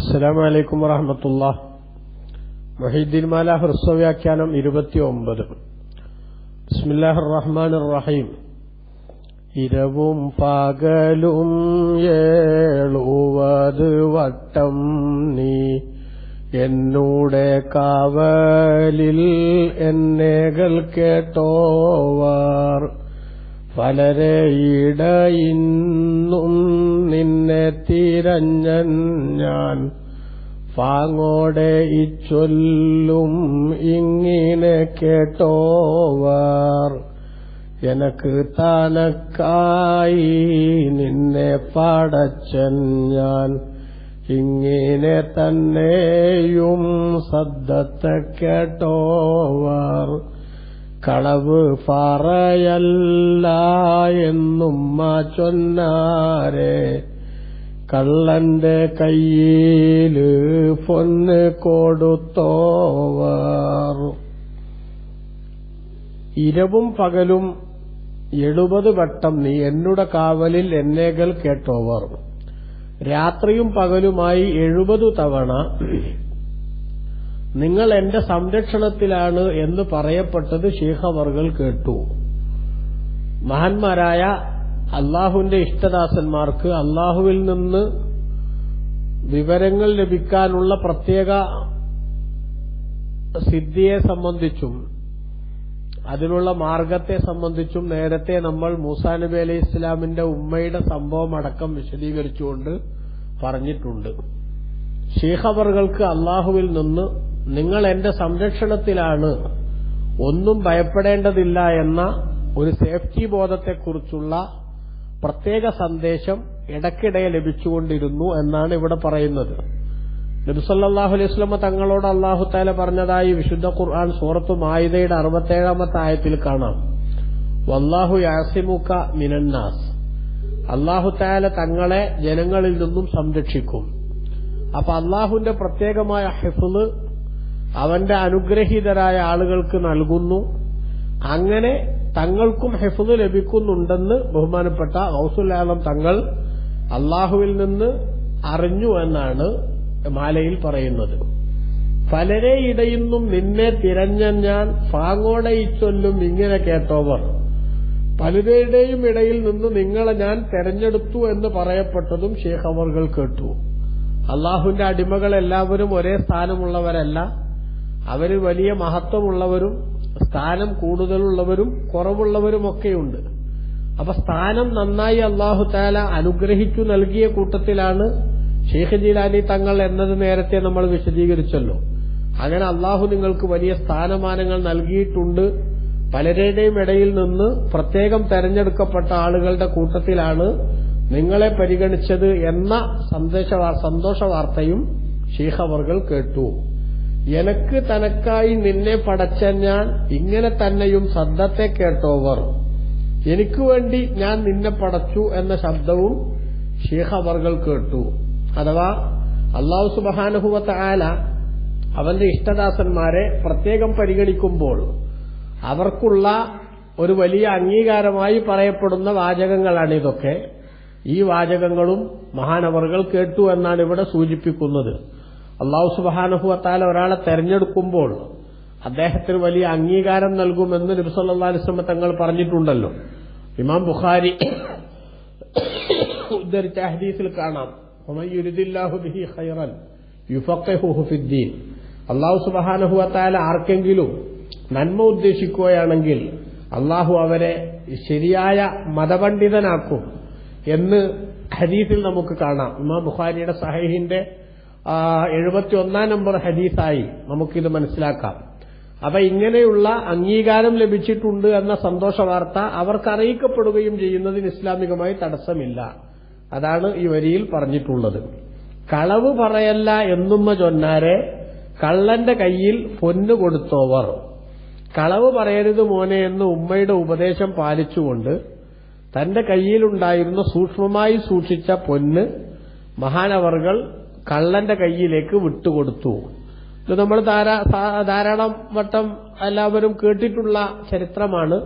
അസ്സലാം വലൈക്കും വറഹമത്തുള്ള മൊഹീദ്ദീൻ മാല ഹ്രസ്വവ്യാഖ്യാനം ഇരുപത്തിയൊമ്പത്. ബിസ്മില്ലാഹിർ റഹ്മാൻ റഹീം ഇരവും പകലും ഏളുവത് വട്ടം നീ. എന്നൂടെ കാവലിൽ എന്നേകൾ കേട്ടോവാർ. പലരെ ഇടയിന്നും നിന്നെ തിരഞ്ഞൻ ഞാൻ. പാങ്ങോടെ ഇച്ചൊല്ലും ഇങ്ങനെ കേട്ടോവർ. എനക്ക് താനക്കായി നിന്നെ പാടച്ചൻ ഞാൻ. ഇങ്ങനെ തന്നെയും സദ്ദത്തെ കേട്ടോവാർ. കളവ് എന്നും ചൊന്നാരെ. കള്ളന്റെ കയ്യിൽ പൊന്ന് കൊടുത്തോവർ ഇരവും പകലും എഴുപത് വട്ടം നീ എന്നുടെ കാവലിൽ എന്നേകൾ കേട്ടോവർ രാത്രിയും പകലുമായി എഴുപത് തവണ നിങ്ങൾ എന്റെ സംരക്ഷണത്തിലാണ് എന്ന് പറയപ്പെട്ടത് ഷേഖവർഗൽ കേട്ടു. മഹാന്മാരായ അള്ളാഹുവിന്റെ ഇഷ്ടദാസന്മാർക്ക് അള്ളാഹുവിൽ നിന്ന് വിവരങ്ങൾ ലഭിക്കാനുള്ള പ്രത്യേക സിദ്ധിയെ സംബന്ധിച്ചും അതിനുള്ള മാർഗത്തെ സംബന്ധിച്ചും നേരത്തെ നമ്മൾ മൂസാ നബി അലൈഹി ഇസ്ലാമിന്റെ ഉമ്മയുടെ സംഭവം അടക്കം വിശദീകരിച്ചുകൊണ്ട് പറഞ്ഞിട്ടുണ്ട്. ഷീഖവറുകൾക്ക് അള്ളാഹുവിൽ നിന്ന് നിങ്ങൾ എന്റെ സംരക്ഷണത്തിലാണ് ഒന്നും ഭയപ്പെടേണ്ടതില്ല എന്ന ഒരു സേഫ്റ്റി ബോധത്തെക്കുറിച്ചുള്ള പ്രത്യേക സന്ദേശം ഇടയ്ക്കിടെ ലഭിച്ചുകൊണ്ടിരുന്നു എന്നാണ് ഇവിടെ പറയുന്നത്. നബിസല്ലാഹു അലൈഹി സ്വലമ തങ്ങളോട് അള്ളാഹു താല പറഞ്ഞതായി വിശുദ്ധ ഖുർആൻ സൂറത്തു മായിദയുടെ അറുപത്തേഴാമത്തെ ആയത്തിൽ കാണാം. വല്ലാഹു യാസിമുക്ക മിനന്നാസ്. അള്ളാഹു താല തങ്ങളെ ജനങ്ങളിൽ നിന്നും സംരക്ഷിക്കും. അപ്പൊ അള്ളാഹുവിന്റെ പ്രത്യേകമായ ഹെഫുൾ അവന്റെ അനുഗ്രഹീതരായ ആളുകൾക്ക് നൽകുന്നു. അങ്ങനെ തങ്ങൾക്കും ഹിഫുദ് ലഭിക്കുന്നുണ്ടെന്ന് ബഹുമാനപ്പെട്ട ഗൗസുലാലം തങ്ങൾ അള്ളാഹുവിൽ നിന്ന് അറിഞ്ഞു എന്നാണ് മാലയിൽ പറയുന്നത്. പലരെ ഇടയുന്നും നിന്നെ തിരഞ്ഞ ഞാൻ ഫാങ്ങോടെ ഇച്ചൊല്ലും ഇങ്ങനെ കേട്ടോവർ. പലരുടെയും ഇടയിൽ നിന്ന് നിങ്ങളെ ഞാൻ തെരഞ്ഞെടുത്തു എന്ന് പറയപ്പെട്ടതും ഷേഖ് കേട്ടു. അള്ളാഹുവിന്റെ അടിമകൾ എല്ലാവരും ഒരേ സ്ഥാനമുള്ളവരല്ല. അവർ വലിയ മഹത്വമുള്ളവരും സ്ഥാനം കൂടുതലുള്ളവരും കുറവുള്ളവരുമൊക്കെയുണ്ട്. അപ്പൊ സ്ഥാനം നന്നായി അള്ളാഹു താല അനുഗ്രഹിച്ചു നൽകിയ കൂട്ടത്തിലാണ് ഷെയ്ഖ് ജീലാനി തങ്ങൾ എന്നത് നേരത്തെ നമ്മൾ വിശദീകരിച്ചല്ലോ. അങ്ങനെ അള്ളാഹു നിങ്ങൾക്ക് വലിയ സ്ഥാനമാനങ്ങൾ നൽകിയിട്ടുണ്ട്. പലരുടെയും ഇടയിൽ നിന്ന് പ്രത്യേകം തെരഞ്ഞെടുക്കപ്പെട്ട ആളുകളുടെ കൂട്ടത്തിലാണ് നിങ്ങളെ പരിഗണിച്ചത് എന്ന സന്ദേശ സന്തോഷ വാർത്തയും ഷീഹവർഗൾ കേട്ടു. എനക്ക് തനക്കായി നിന്നെ പടച്ച ഞാൻ ഇങ്ങനെ തന്നെയും ശബ്ദത്തെ കേട്ടോവർ. എനിക്ക് വേണ്ടി ഞാൻ നിന്നെ പടച്ചു എന്ന ശബ്ദവും ഷീഹവർഗൾ കേട്ടു. അഥവാ അള്ളാഹു സുബാനുഹുവത്ത ആല അവന്റെ ഇഷ്ടദാസന്മാരെ പ്രത്യേകം പരിഗണിക്കുമ്പോൾ അവർക്കുള്ള ഒരു വലിയ അംഗീകാരമായി പറയപ്പെടുന്ന വാചകങ്ങളാണ് ഇതൊക്കെ ഈ വാചകങ്ങളും മഹാനവറുകൾ കേട്ടു എന്നാണ് ഇവിടെ സൂചിപ്പിക്കുന്നത്. അള്ളാഹു സുബാനുഹുവത്താല ഒരാളെ തെരഞ്ഞെടുക്കുമ്പോൾ അദ്ദേഹത്തിന് വലിയ അംഗീകാരം നൽകുമെന്ന് നബിസല്ലാ അലിസ്ലമ തങ്ങൾ പറഞ്ഞിട്ടുണ്ടല്ലോ. ഇമാം ബുഖാരി ഉദ്ധരിച്ച ഹദീസിൽ കാണാം. അള്ളാഹു സുബഹാനഹുവത്താല ആർക്കെങ്കിലും നന്മ ഉദ്ദേശിക്കുകയാണെങ്കിൽ അള്ളാഹു അവരെ ശരിയായ മതപണ്ഡിതനാക്കും. എന്ന് ഹദീസിൽ നമുക്ക് കാണാം. ഇമാം ബുഖാരിയുടെ സഹീഹിന്റെ എഴുപത്തി ഒന്നാം നമ്പർ ഹദീസായി നമുക്കിത് മനസ്സിലാക്കാം. അപ്പൊ ഇങ്ങനെയുള്ള അംഗീകാരം ലഭിച്ചിട്ടുണ്ട് എന്ന സന്തോഷ വാർത്ത അവർക്ക് അറിയിക്കപ്പെടുകയും ചെയ്യുന്നതിന് ഇസ്ലാമികമായി തടസ്സമില്ല. അതാണ് ഈ വരിയിൽ പറഞ്ഞിട്ടുള്ളത്. കളവ് പറയല്ല എന്നുമ്മ ചൊന്നാരെ കള്ളന്റെ കയ്യിൽ പൊന്നു കൊടുത്തോവർ. കളവ് പറയരുത് മോനെ എന്ന് ഉമ്മയുടെ ഉപദേശം പാലിച്ചുകൊണ്ട് തന്റെ കയ്യിലുണ്ടായിരുന്ന സൂക്ഷ്മമായി സൂക്ഷിച്ച പൊന്ന് മഹാനവർകൾ കള്ളന്റെ കയ്യിലേക്ക് വിട്ടുകൊടുത്തു. ഇത് നമ്മൾ ധാരാളം വട്ടം എല്ലാവരും കേട്ടിട്ടുള്ള ചരിത്രമാണ്.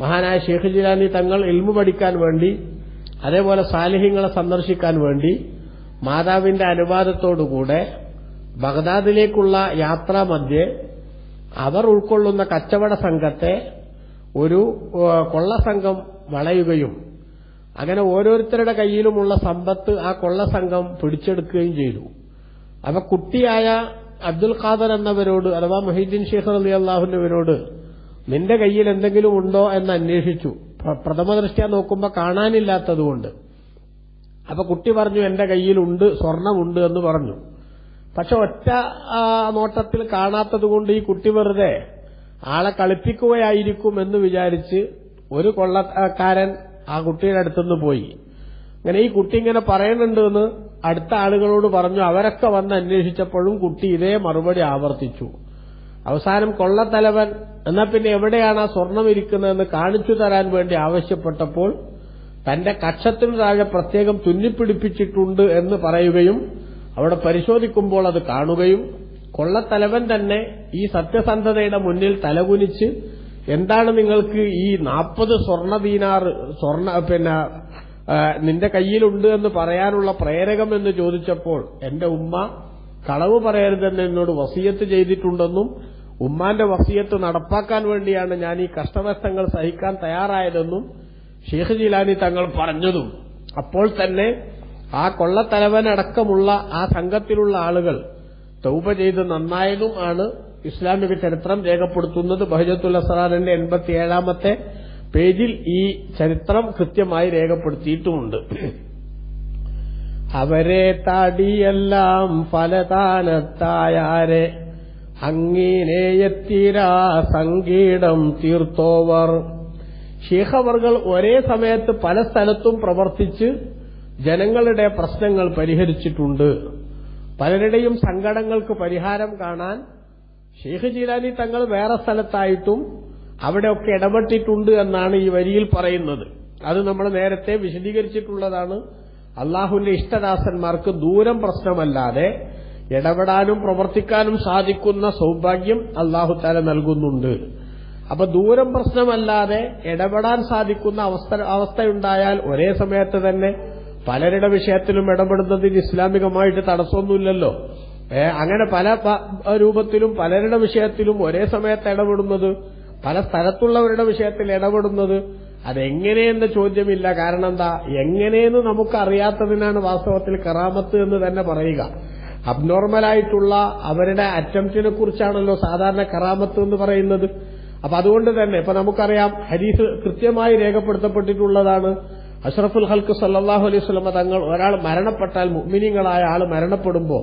മഹാനായ ഷേഖ് ജിലാനി തങ്ങൾ ഇൽമു പഠിക്കാൻ വേണ്ടി അതേപോലെ സാലിഹ്യങ്ങളെ സന്ദർശിക്കാൻ വേണ്ടി മാതാവിന്റെ അനുവാദത്തോടുകൂടെ ബഗ്ദാദിലേക്കുള്ള യാത്രാമധ്യേ അവർ ഉൾക്കൊള്ളുന്ന കച്ചവട സംഘത്തെ ഒരു കൊള്ള കൊള്ളസംഘം വളയുകയും അങ്ങനെ ഓരോരുത്തരുടെ കയ്യിലുമുള്ള സമ്പത്ത് ആ കൊള്ളസംഘം പിടിച്ചെടുക്കുകയും ചെയ്തു. അപ്പൊ കുട്ടിയായ അബ്ദുൽ ഖാദർ എന്നവരോട് അഥവാ മൊഹീദ്ദീൻ ഷെയ്ഖ് അലി അള്ളാഹുവിനവരോട് നിന്റെ കയ്യിൽ എന്തെങ്കിലും ഉണ്ടോ എന്ന് അന്വേഷിച്ചു. പ്രഥമ ദൃഷ്ട്യാ നോക്കുമ്പോൾ കാണാനില്ലാത്തതുകൊണ്ട് അപ്പൊ കുട്ടി പറഞ്ഞു എന്റെ കയ്യിലുണ്ട് സ്വർണമുണ്ട് എന്ന് പറഞ്ഞു. പക്ഷെ ഒറ്റ നോട്ടത്തിൽ കാണാത്തതുകൊണ്ട് ഈ കുട്ടി വെറുതെ ആളെ കളിപ്പിക്കുകയായിരിക്കും എന്ന് വിചാരിച്ച് ഒരു കൊള്ളക്കാരൻ ആ കുട്ടിയുടെ അടുത്തുനിന്ന് പോയി. അങ്ങനെ ഈ കുട്ടി ഇങ്ങനെ പറയുന്നുണ്ട് എന്ന് അടുത്ത ആളുകളോട് പറഞ്ഞു. അവരൊക്കെ വന്ന് അന്വേഷിച്ചപ്പോഴും കുട്ടി ഇതേ മറുപടി ആവർത്തിച്ചു. അവസാനം കൊള്ളത്തലവൻ എന്നാ പിന്നെ എവിടെയാണ് ആ സ്വർണം ഇരിക്കുന്നതെന്ന് കാണിച്ചു തരാൻ വേണ്ടി ആവശ്യപ്പെട്ടപ്പോൾ തന്റെ കക്ഷത്തിനു താഴെ പ്രത്യേകം തുന്നിപ്പിടിപ്പിച്ചിട്ടുണ്ട് എന്ന് പറയുകയും അവിടെ പരിശോധിക്കുമ്പോൾ അത് കാണുകയും കൊള്ളത്തലവൻ തന്നെ ഈ സത്യസന്ധതയുടെ മുന്നിൽ തലകുനിച്ച് എന്താണ് നിങ്ങൾക്ക് ഈ നാൽപ്പത് സ്വർണ ദീനാർ സ്വർണ പിന്നെ നിന്റെ കയ്യിലുണ്ട് എന്ന് പറയാനുള്ള പ്രേരകം എന്ന് ചോദിച്ചപ്പോൾ എന്റെ ഉമ്മ കളവ് പറയരുതെന്ന് എന്നോട് വസീയത്ത് ചെയ്തിട്ടുണ്ടെന്നും ഉമ്മാന്റെ വസീയത്ത് നടപ്പാക്കാൻ വേണ്ടിയാണ് ഞാൻ ഈ കഷ്ടനഷ്ടങ്ങൾ സഹിക്കാൻ തയ്യാറായതെന്നും ഷെയ്ഖ് ജിലാനി തങ്ങൾ പറഞ്ഞതും. അപ്പോൾ തന്നെ ആ കൊള്ളത്തലവനടക്കമുള്ള ആ സംഘത്തിലുള്ള ആളുകൾ തൗപ ചെയ്ത് നന്നായതും ആണ്. ഇസ്ലാമിക ചരിത്രം രേഖപ്പെടുത്തുന്നത് ബഹജത്തുൽ അസറാറിന്റെ എൺപത്തിയേഴാമത്തെ പേജിൽ ഈ ചരിത്രം കൃത്യമായി രേഖപ്പെടുത്തിയിട്ടുമുണ്ട്. അവരെ തടിയെല്ലാം ഫലതാനത്തായാരെ അങ്ങീനേയത്തീരാ സംഗീടം തീർത്തോവർ. ഷീഖവർകൾ ഒരേ സമയത്ത് പല സ്ഥലത്തും പ്രവർത്തിച്ച് ജനങ്ങളുടെ പ്രശ്നങ്ങൾ പരിഹരിച്ചിട്ടുണ്ട്. പലരുടെയും സങ്കടങ്ങൾക്ക് പരിഹാരം കാണാൻ ഷെയ്ഖ് ജീലാനി തങ്ങൾ വേറെ സ്ഥലത്തായിട്ടും അവിടെയൊക്കെ ഇടപെട്ടിട്ടുണ്ട് എന്നാണ് ഈ വരിയിൽ പറയുന്നത്. അത് നമ്മൾ നേരത്തെ വിശദീകരിച്ചിട്ടുള്ളതാണ്. അള്ളാഹുവിന്റെ ഇഷ്ടദാസന്മാർക്ക് ദൂരം പ്രശ്നമല്ലാതെ ഇടപെടാനും പ്രവർത്തിക്കാനും സാധിക്കുന്ന സൗഭാഗ്യം അള്ളാഹു താല നൽകുന്നുണ്ട്. അപ്പൊ ദൂരം പ്രശ്നമല്ലാതെ ഇടപെടാൻ സാധിക്കുന്ന അവസ്ഥ അവസ്ഥയുണ്ടായാൽ ഒരേ സമയത്ത് തന്നെ പലരുടെ വിഷയത്തിലും ഇടപെടുന്നതിന് ഇസ്ലാമികമായിട്ട് തടസ്സമൊന്നുമില്ലല്ലോ. അങ്ങനെ പല രൂപത്തിലും പലരുടെ വിഷയത്തിലും ഒരേ സമയത്ത് ഇടപെടുന്നത് പല സ്ഥലത്തുള്ളവരുടെ വിഷയത്തിൽ ഇടപെടുന്നത് അതെങ്ങനെയെന്ന ചോദ്യമില്ല. കാരണം എന്താ എങ്ങനെയെന്ന് നമുക്കറിയാത്തതിനാണ് വാസ്തവത്തിൽ കറാമത്ത് എന്ന് തന്നെ പറയുക. അബ്നോർമലായിട്ടുള്ള അവരുടെ അറ്റംപ്റ്റിനെ കുറിച്ചാണല്ലോ സാധാരണ കറാമത്ത് എന്ന് പറയുന്നത്. അപ്പൊ അതുകൊണ്ട് തന്നെ ഇപ്പൊ നമുക്കറിയാം ഹരീസ് കൃത്യമായി രേഖപ്പെടുത്തപ്പെട്ടിട്ടുള്ളതാണ്. അഷ്റഫുൽ ഹൽക്ക് സല്ലാഹു അലൈഹി സ്വലമ തങ്ങൾ ഒരാൾ മരണപ്പെട്ടാൽ മുഗ്മിനിങ്ങളായ ആൾ മരണപ്പെടുമ്പോ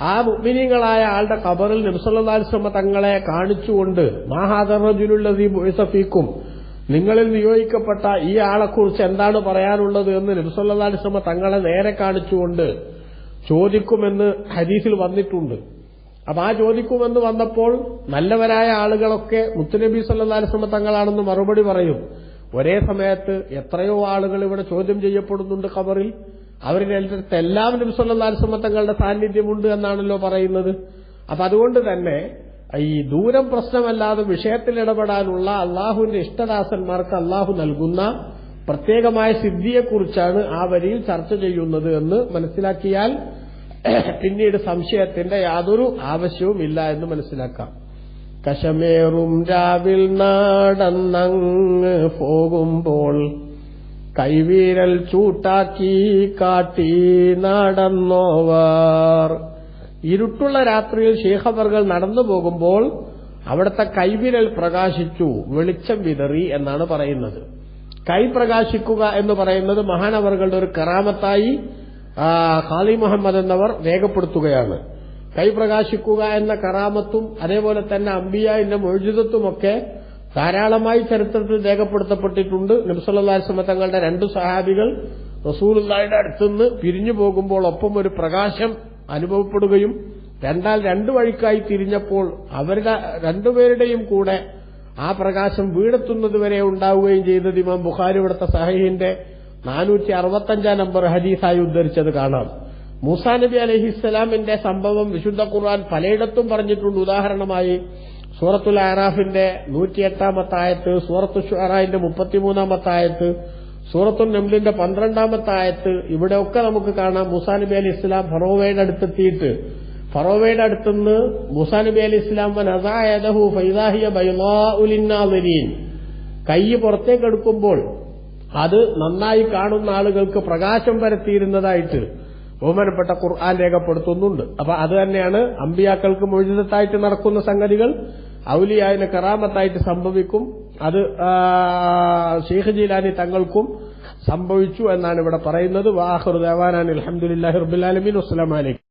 ആ മുഅ്മിനീങ്ങളായ ആളുടെ കബറിൽ നബ്സല്ലാസ്ലമ തങ്ങളെ കാണിച്ചുകൊണ്ട് മാഹാദർജുലുള്ളതീസഫീക്കും നിങ്ങളിൽ നിയോഗിക്കപ്പെട്ട ഈ ആളെക്കുറിച്ച് എന്താണ് പറയാനുള്ളത് എന്ന് നബ്സല്ലാസ്ലമ തങ്ങളെ നേരെ കാണിച്ചുകൊണ്ട് ചോദിക്കുമെന്ന് ഹദീസിൽ വന്നിട്ടുണ്ട്. അപ്പൊ ആ ചോദിക്കുമെന്ന് വന്നപ്പോൾ നല്ലവരായ ആളുകളൊക്കെ മുത്തുനബി സല്ലാസ്ലമ തങ്ങളാണെന്ന് മറുപടി പറയും. ഒരേ സമയത്ത് എത്രയോ ആളുകൾ ഇവിടെ ചോദ്യം ചെയ്യപ്പെടുന്നുണ്ട് ഖബറിൽ. അവരുടെ അടുത്ത് എല്ലാം നബി സല്ലാസ്ലമ തങ്ങളുടെ സാന്നിധ്യമുണ്ട് എന്നാണല്ലോ പറയുന്നത്. അപ്പൊ അതുകൊണ്ട് തന്നെ ഈ ദൂരം പ്രശ്നമല്ലാതെ വിഷയത്തിൽ ഇടപെടാനുള്ള അള്ളാഹുവിന്റെ ഇഷ്ടദാസന്മാർക്ക് അള്ളാഹു നൽകുന്ന പ്രത്യേകമായ സിദ്ധിയെക്കുറിച്ചാണ് ആ വരിയിൽ ചർച്ച ചെയ്യുന്നത് എന്ന് മനസ്സിലാക്കിയാൽ പിന്നീട് സംശയത്തിന്റെ യാതൊരു ആവശ്യവും ഇല്ല എന്ന് മനസ്സിലാക്കാം. കശമേറും രാവിൽ നാടന്നങ് പോകുമ്പോൾ കൈവീരൽ ചൂട്ടാക്കി കാട്ടി നടന്നോവർ. ഇരുട്ടുള്ള രാത്രിയിൽ ശേഖവർകൾ നടന്നു പോകുമ്പോൾ അവിടുത്തെ കൈവിരൽ പ്രകാശിച്ചു വെളിച്ചം വിതറി എന്നാണ് പറയുന്നത്. കൈ പ്രകാശിക്കുക എന്ന് പറയുന്നത് മഹാനവറുകളുടെ ഒരു കറാമത്തായി ഖാലി മുഹമ്മദ് എന്നവർ രേഖപ്പെടുത്തുകയാണ്. കൈ പ്രകാശിക്കുക എന്ന കറാമത്തും അതേപോലെ തന്നെ അമ്പിയായിന്റെ മൊഴിതത്വമൊക്കെ ധാരാളമായി ചരിത്രത്തിൽ രേഖപ്പെടുത്തപ്പെട്ടിട്ടുണ്ട്. നബ്സല്ലാസ്മ തങ്ങളുടെ രണ്ടു സഹാബികൾ റസൂലുള്ളായുടെ അടുത്തുനിന്ന് പിരിഞ്ഞു പോകുമ്പോൾ ഒപ്പം ഒരു പ്രകാശം അനുഭവപ്പെടുകയും രണ്ടാൽ രണ്ടു വഴിക്കായി തിരിഞ്ഞപ്പോൾ അവരുടെ രണ്ടുപേരുടെയും കൂടെ ആ പ്രകാശം വീടെത്തുന്നതുവരെ ഉണ്ടാവുകയും ചെയ്തത് ഇമാം ബുഖാരി ഇവിടുത്തെ സഹീന്റെ നാനൂറ്റി അറുപത്തഞ്ചാം നമ്പർ ഹദീസായി ഉദ്ധരിച്ചത് കാണാം. മൂസാ നബി അലഹിസ്സലാമിന്റെ സംഭവം വിശുദ്ധ ഖുർആൻ പലയിടത്തും പറഞ്ഞിട്ടുണ്ട്. ഉദാഹരണമായി സൂറത്തുൽ ആറാഫിന്റെ നൂറ്റിയെട്ടാമത്തായത്ത് സൂറത്തു ഷുറായിന്റെ മുപ്പത്തിമൂന്നാമത്തായത്ത് സൂറത്തുൽ നംലിന്റെ പന്ത്രണ്ടാമത്തെ ആയത്ത് ഇവിടെയൊക്കെ നമുക്ക് കാണാം മുസാ നബി അലി ഇസ്ലാം ഫറോവയുടെ അടുത്തെത്തിയിട്ട്. ഫറോവയുടെ അടുത്തുനിന്ന് മുസാ നബി അലി ഇസ്ലാം കൈ പുറത്തേക്ക് എടുക്കുമ്പോൾ അത് നന്നായി കാണുന്ന ആളുകൾക്ക് പ്രകാശം പരത്തിയിരുന്നതായിട്ട് ബഹുമാനപ്പെട്ട ഖുർആൻ രേഖപ്പെടുത്തുന്നുണ്ട്. അപ്പൊ അത് തന്നെയാണ് അമ്പിയാക്കൾക്ക് മൊഴിതത്തായിട്ട് നടക്കുന്ന സംഗതികൾ. ഔലിയായന് കറാമത്തായിട്ട് സംഭവിക്കും. അത് ഷെയ്ഖ് ജീലാനി തങ്ങൾക്കും സംഭവിച്ചു എന്നാണ് ഇവിടെ പറയുന്നത്. വാഹുർ ദേവാനാൻ അലഹമുല്ലാഹി റബുലാലമീൻ വസ്സലാമലൈക്കും